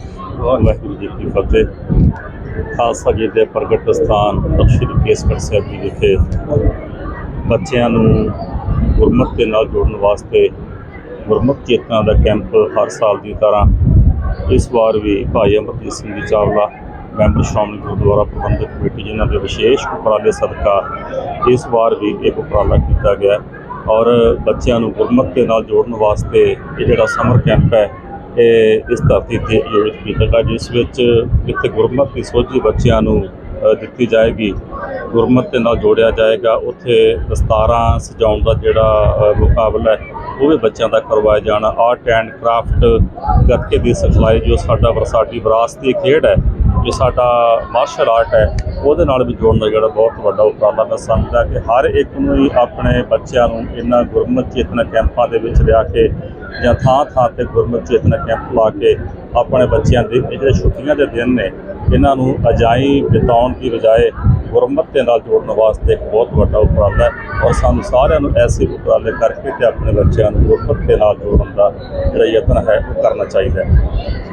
ਵਾਹਿਗੁਰੂ ਜੀ ਕੀ ਫਤਿਹ। ਖਾਲਸਾ ਜੀ ਦੇ ਪ੍ਰਗਟ ਸਥਾਨ ਤਖਸ਼ੀਲ ਕੇਸਗੜ੍ਹ ਸਾਹਿਬ ਜੀ ਵਿਖੇ ਬੱਚਿਆਂ ਨੂੰ ਗੁਰਮਤਿ ਦੇ ਨਾਲ ਜੋੜਨ ਵਾਸਤੇ ਗੁਰਮਤਿ ਚੇਤਨਾ ਦਾ ਕੈਂਪ ਹਰ ਸਾਲ ਦੀ ਤਰ੍ਹਾਂ ਇਸ ਵਾਰ ਵੀ ਭਾਈ ਅਮਰਜੀਤ ਸਿੰਘ ਜੀ ਚਾਵਲਾ, ਮੈਂਬਰ ਸ਼੍ਰੋਮਣੀ ਗੁਰਦੁਆਰਾ ਪ੍ਰਬੰਧਕ ਕਮੇਟੀ ਜਿਨ੍ਹਾਂ ਦੇ ਵਿਸ਼ੇਸ਼ ਉਪਰਾਲੇ ਸਦਕਾ ਇਸ ਵਾਰ ਵੀ ਇੱਕ ਉਪਰਾਲਾ ਕੀਤਾ ਗਿਆ ਔਰ ਬੱਚਿਆਂ ਨੂੰ ਗੁਰਮਤਿ ਦੇ ਨਾਲ ਜੋੜਨ ਵਾਸਤੇ ਇਹ ਜਿਹੜਾ ਸਮਰ ਕੈਂਪ ਹੈ ਇਸ ਧਰਤੀ ਤੇ ਆਯੋਜਿਤ ਕੀਤਾ ਗਿਆ ਜਿਸ ਵਿੱਚ ਇੱਥੇ ਗੁਰਮਤ ਦੀ ਸੋਝੀ ਬੱਚਿਆਂ ਨੂੰ ਦਿੱਤੀ ਜਾਏਗੀ। ਗੁਰਮਤ ਦੇ ਨਾਲ ਜੋੜਿਆ ਜਾਏਗਾ। ਉੱਥੇ ਦਸਤਾਰਾਂ ਸਜਾਉਣ ਦਾ ਜਿਹੜਾ ਮੁਕਾਬਲਾ ਹੈ, ਉਹ ਵੀ ਬੱਚਿਆਂ ਦਾ ਕਰਵਾਇਆ ਜਾਣਾ। ਆਰਟ ਐਂਡ ਕਰਾਫਟ ਗੱਤਕੇ ਦੀ ਸਿਖਲਾਈ, ਜੋ ਸਾਡਾ ਵਰਸਾਟੀ ਵਿਰਾਸਤੀ ਖੇਡ ਹੈ ਜੋ ਸਾਡਾ ਮਾਰਸ਼ਲ ਆਰਟ ਹੈ, ਉਹਦੇ ਨਾਲ ਵੀ ਜੋੜਨ ਦਾ ਜਿਹੜਾ ਬਹੁਤ ਵੱਡਾ ਉਪਰਾਲਾ ਮੈਂ ਸਮਝਦਾ ਕਿ ਹਰ ਇੱਕ ਨੂੰ ਹੀ ਆਪਣੇ ਬੱਚਿਆਂ ਨੂੰ ਇਹਨਾਂ ਗੁਰਮਤਿ ਚੇਤਨਾ ਕੈਂਪਾਂ ਦੇ ਵਿੱਚ ਲਿਆ ਕੇ ਜਾਂ ਥਾਂ ਥਾਂ ਤੇ ਗੁਰਮਤਿ ਚੇਤਨਾ ਕੈਂਪ ਲਾ ਕੇ ਆਪਣੇ ਬੱਚਿਆਂ ਦੇ ਇਹ ਜਿਹੜੇ ਛੁੱਟੀਆਂ ਦੇ ਦਿਨ ਨੇ, ਇਹਨਾਂ ਨੂੰ ਅਜਾਈ ਬਿਤਾਉਣ ਦੀ ਬਜਾਏ ਗੁਰਮਤਿ ਦੇ ਨਾਲ ਜੋੜਨ ਵਾਸਤੇ ਇੱਕ ਬਹੁਤ ਵੱਡਾ ਉਪਰਾਲਾ ਹੈ ਔਰ ਸਾਨੂੰ ਸਾਰਿਆਂ ਨੂੰ ਐਸੇ ਉਪਰਾਲੇ ਕਰਕੇ ਤੇ ਆਪਣੇ ਬੱਚਿਆਂ ਨੂੰ ਗੁਰਮਤਿ ਦੇ ਨਾਲ ਜੋੜਨ ਦਾ ਜਿਹੜਾ ਯਤਨ ਹੈ, ਉਹ ਕਰਨਾ ਚਾਹੀਦਾ ਹੈ।